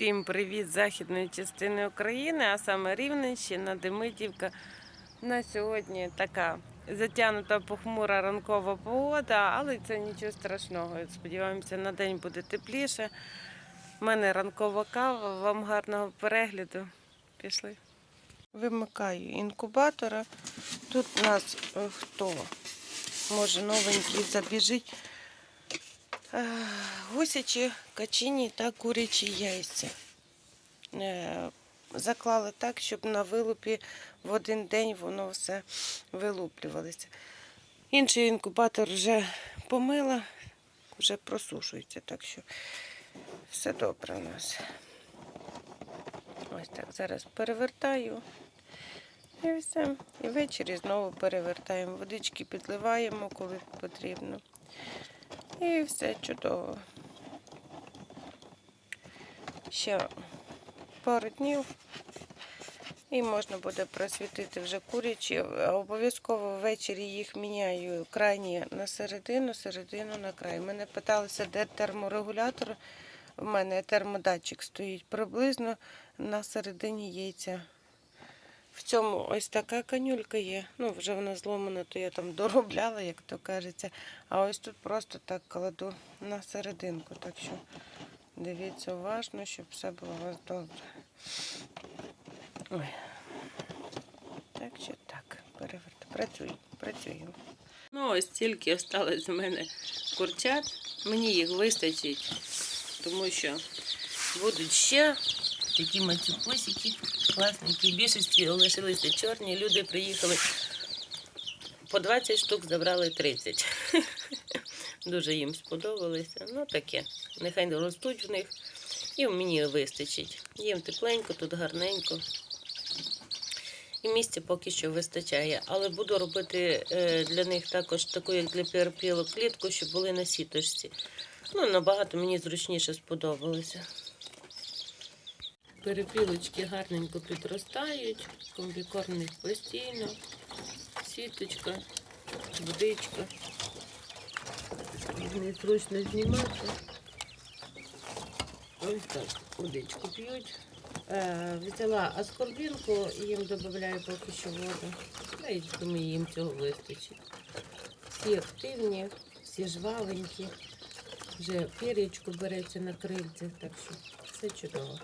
Всім привіт західної частини України, а саме Рівненщина, Демидівка. На сьогодні така затягнута похмура ранкова погода, але це нічого страшного. Сподіваємося, на день буде тепліше. У мене ранкова кава. Вам гарного перегляду. Пішли. Вимикаю інкубатора. Тут у нас е, хто може новенький забіжить. Гусячі, качині та курячі яйця. Е, Заклали так, щоб на вилупі в один день воно все вилуплювалося. Інший інкубатор вже помила, вже просушується, так що все добре у нас. Ось так, зараз перевертаю. І все. І ввечері знову перевертаємо. Водички підливаємо, коли потрібно. І все чудово. Ще пару днів. І можна буде просвітити вже курячі. Обов'язково ввечері їх міняю крайні на середину, середину на край. Мене питалися, де терморегулятор. У мене термодатчик стоїть приблизно на середині яйця. В цьому ось така канюлька є. Ну, вже вона зломана, то я там доробляла, як то кажеться. А ось тут просто так кладу на серединку. Так що дивіться уважно, щоб все було у вас добре. Ой. Так що так, переверт. Працюю, працюю. Ну, ось тільки осталось у мене курчат. Мені їх вистачить, тому що будуть ще такі мацюпусики, класненькі. Більшості лишилися чорні. Люди приїхали по 20 штук, забрали 30. Дуже їм сподобалося. Ну таке. Нехай ростуть в них. І мені вистачить. Їм тепленько, тут гарненько. І місця поки що вистачає. Але буду робити е, для них також таку, як для перепілок, клітку, щоб були на сіточці. Ну, набагато мені зручніше сподобалося. Перепілочки гарненько підростають, комбікорм постійно, сіточка, водичка. Не зручно знімати. Ось так, водичку п'ють. Е, взяла аскорбінку їм додаю поки що воду. Да, і думаю, їм цього вистачить. Всі активні, всі жвавенькі. Вже пір'ячко береться на крильцях, так що все чудово.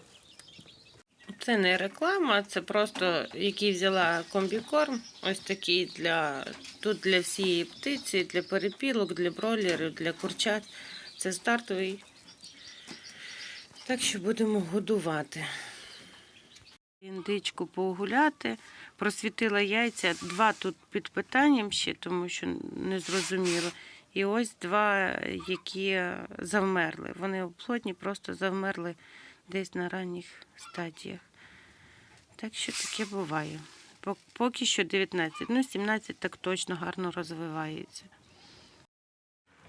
Це не реклама, це просто який взяла комбікорм. Ось такий для тут для всієї птиці, для перепілок, для бройлерів, для курчат. Це стартовий. Так що будемо годувати. Індичку погуляти. Просвітила яйця. Два тут під питанням ще, тому що не зрозуміло. І ось два, які завмерли. Вони оплотні, просто завмерли десь на ранніх стадіях. Так що таке буває. Поки що 19, ну 17 так точно гарно розвивається.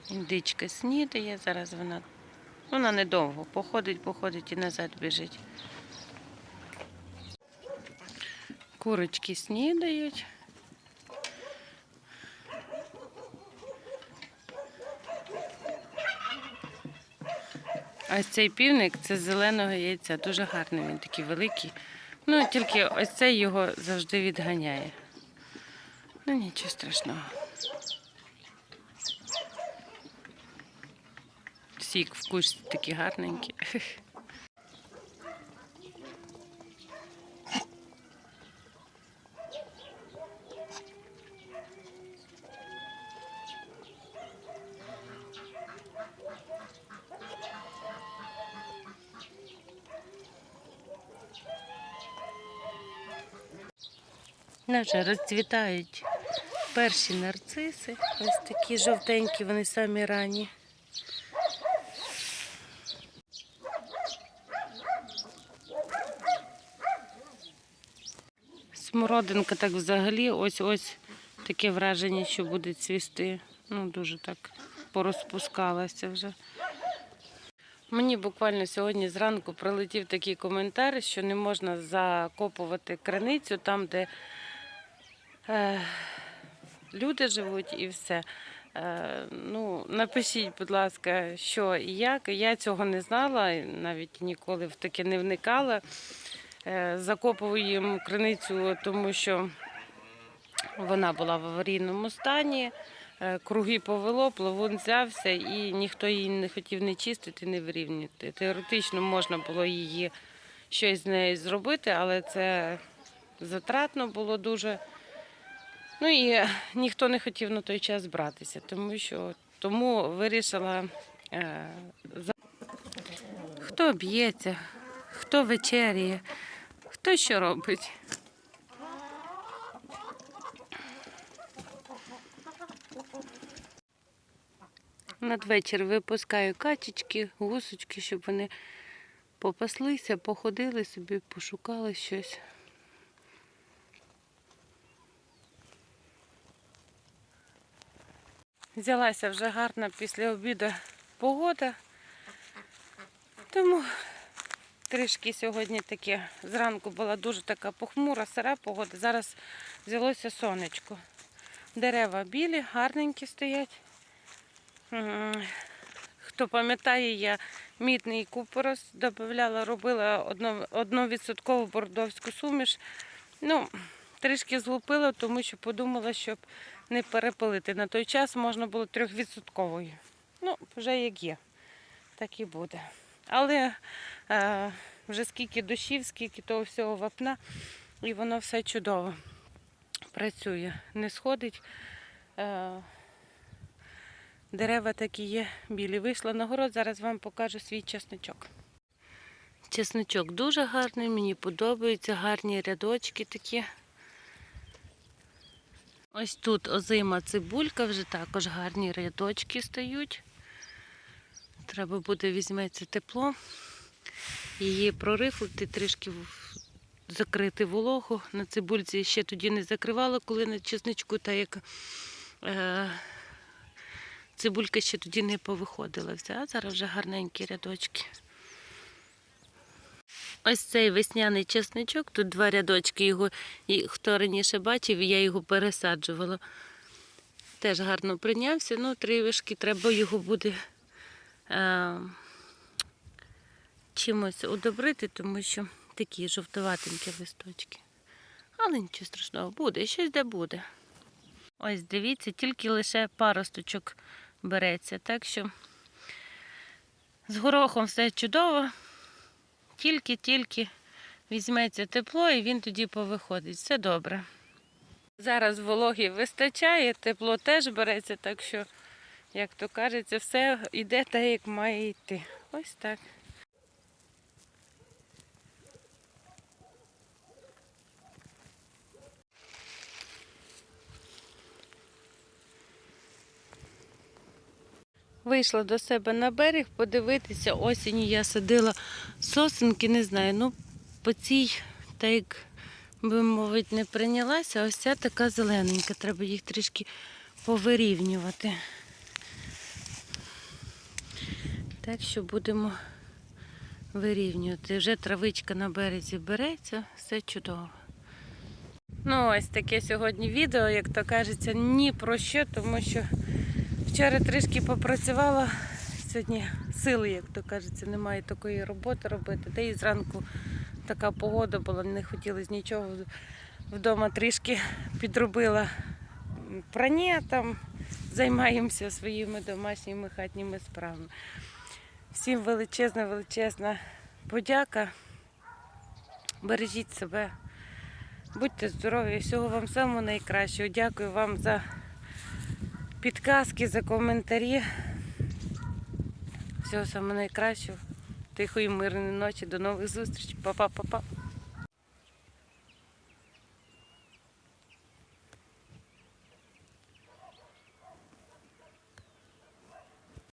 Індичка снідає, зараз вона, вона недовго походить, походить і назад біжить. Курочки снідають. А цей півник це зеленого яйця. Дуже гарний, він такий великий. Ну, тільки ось цей його завжди відганяє. Ну, нічого страшного. Сік в кущі такі гарненькі. вже розцвітають перші нарциси. Ось такі жовтенькі, вони самі ранні. Смородинка так взагалі, ось-ось таке враження, що буде цвісти. Ну, дуже так порозпускалася вже. Мені буквально сьогодні зранку прилетів такий коментар, що не можна закопувати криницю там, де люди живуть і все. Е, Ну, напишіть, будь ласка, що і як. Я цього не знала, навіть ніколи в таке не вникала. Е, Закопую їм криницю, тому що вона була в аварійному стані. Е, Круги повело, плавун взявся, і ніхто її не хотів не чистити, не вирівняти. Теоретично можна було її щось з нею зробити, але це затратно було дуже. Ну і ніхто не хотів на той час братися, тому що тому вирішила. Е, Хто б'ється, хто вечеряє, хто що робить. Надвечір випускаю качечки, гусочки, щоб вони попаслися, походили собі, пошукали щось. Взялася вже гарна після обіду погода. Тому трішки сьогодні таке. Зранку була дуже така похмура, сира погода. Зараз взялося сонечко. Дерева білі, гарненькі стоять. Хто пам'ятає, я мідний купорос додавала, робила одно- одновідсоткову бордовську суміш. Ну, трішки злупила, тому що подумала, щоб не перепилити. На той час можна було трьохвідсотковою. Ну, вже як є, так і буде. Але е, вже скільки дощів, скільки того всього вапна, і воно все чудово працює, не сходить. Е, дерева такі є білі. Вийшла на город, зараз вам покажу свій чесничок. Чесничок дуже гарний, мені подобається, гарні рядочки такі. Ось тут озима цибулька, вже також гарні рядочки стають. Треба буде візьметься тепло, її прорифлити, трішки закрити вологу. На цибульці ще тоді не закривала, коли на чесничку, та як е, цибулька ще тоді не повиходила. А зараз вже гарненькі рядочки. Ось цей весняний чесничок, тут два рядочки його, і хто раніше бачив, я його пересаджувала. Теж гарно прийнявся. Ну, три вишки треба його буде е, чимось удобрити, тому що такі жовтоватенькі листочки. Але нічого страшного, буде, щось де буде. Ось дивіться, тільки лише паросточок береться. Так що з горохом все чудово. Тільки-тільки візьметься тепло і він тоді повиходить. Все добре. Зараз вологі вистачає, тепло теж береться, так що, як то кажеться, все йде так, як має йти. Ось так. Вийшла до себе на берег подивитися. Осінню я садила сосенки, не знаю. Ну, по цій, так як би мовити, не прийнялася, ось ця така зелененька. Треба їх трішки повирівнювати. Так що будемо вирівнювати. Вже травичка на березі береться, все чудово. Ну, ось таке сьогодні відео, як то кажеться, ні про що, тому що Вчора трішки попрацювала, сьогодні сили, як то кажеться, немає такої роботи робити. Та і зранку така погода була, не хотілося нічого. Вдома трішки підробила прання, там займаємося своїми домашніми хатніми справами. Всім величезна, величезна подяка. Бережіть себе, будьте здорові, всього вам самого найкращого. Дякую вам за підказки, за коментарі. Всього самого найкращого. Тихої, мирної ночі. До нових зустрічей. Па-па-па-па.